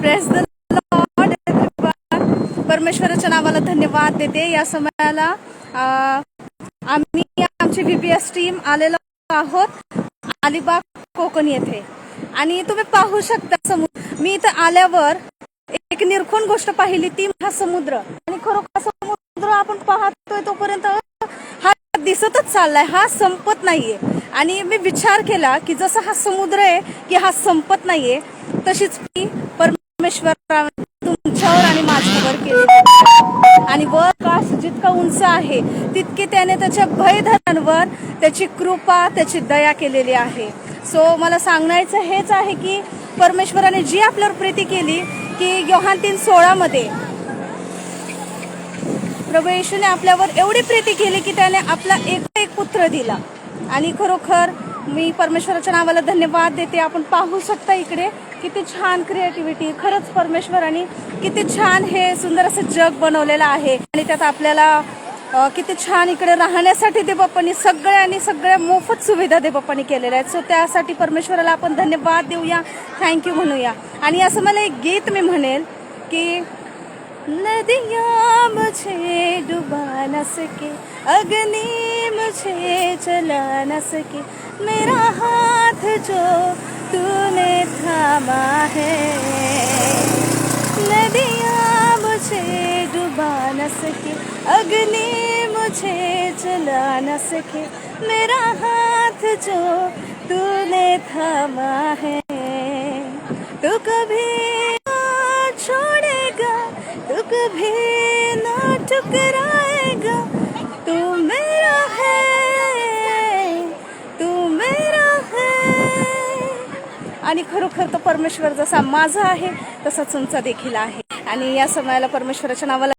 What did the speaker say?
Press the Lord परमेश्वराच्या नावाला धन्यवाद देते. या समयाला आम्ही आमची व्हीपीएस टीम आलेलो आहोत. अलिबाग कोकण येथे. आणि तुम्ही पाहू शकता समुद्र. मी इथं आल्यावर एक निरखून गोष्ट पाहिली ती हा समुद्र. आणि खरोखर समुद्र आपण पाहतोय तोपर्यंत हा दिसतच चाललाय हा संपत नाहीये. आणि मी विचार केला की जसा हा समुद्र आहे की हा संपत नाहीये तशीच मी परमेश्वर तुमच्यावर आणि माझ्यावर केली. आणि वर आकाश जितका उंच आहे तितके त्याने त्याच्या भयधरांवर त्याची कृपा त्याची दया केलेली आहे. सो मला सांगण्याचं हेच आहे की परमेश्वराने जी आपल्यावर प्रीती केली की योहान तीन सोळामध्ये प्रभू येशूने आपल्यावर एवढी प्रीती केली की त्याने आपला एक एक पुत्र दिला. आणि खरोखर मी परमेश्वराच्या नावाला धन्यवाद देते. आपण पाहू शकता इकडे किती छान क्रिएटिव्हिटी खरंच परमेश्वराने किती छान हे सुंदर असं जग बनवलेलं आहे. आणि त्यात आपल्याला किती छान इकडे राहण्यासाठी देवप्पानी सगळ्या सगळ्यांनी सगळ्या मोफत सुविधा देवप्पानी केलेल्या आहेत. सो त्यासाठी परमेश्वराला आपण धन्यवाद देऊया थँक्यू म्हणूया. आणि असं मला एक गीत मी म्हणेल की नदिया मुझे डुबा न सके अग्नि मुझे चला न सके मेरा हाथ जो तूने थामा है। नदियाँ मुझे डुबा न सके अग्नि मुझे जला न सके। मेरा हाथ जो तूने थामा है तू कभी छोड़ेगा तू कभी ना ठुकराएगा। तू मेरा है तू मेरा है आणि खरोखर तो परमेश्वर जसा माझा आहे तसा तुमचा देखील आहे. आणि या समयाला परमेश्वराच्या नावाला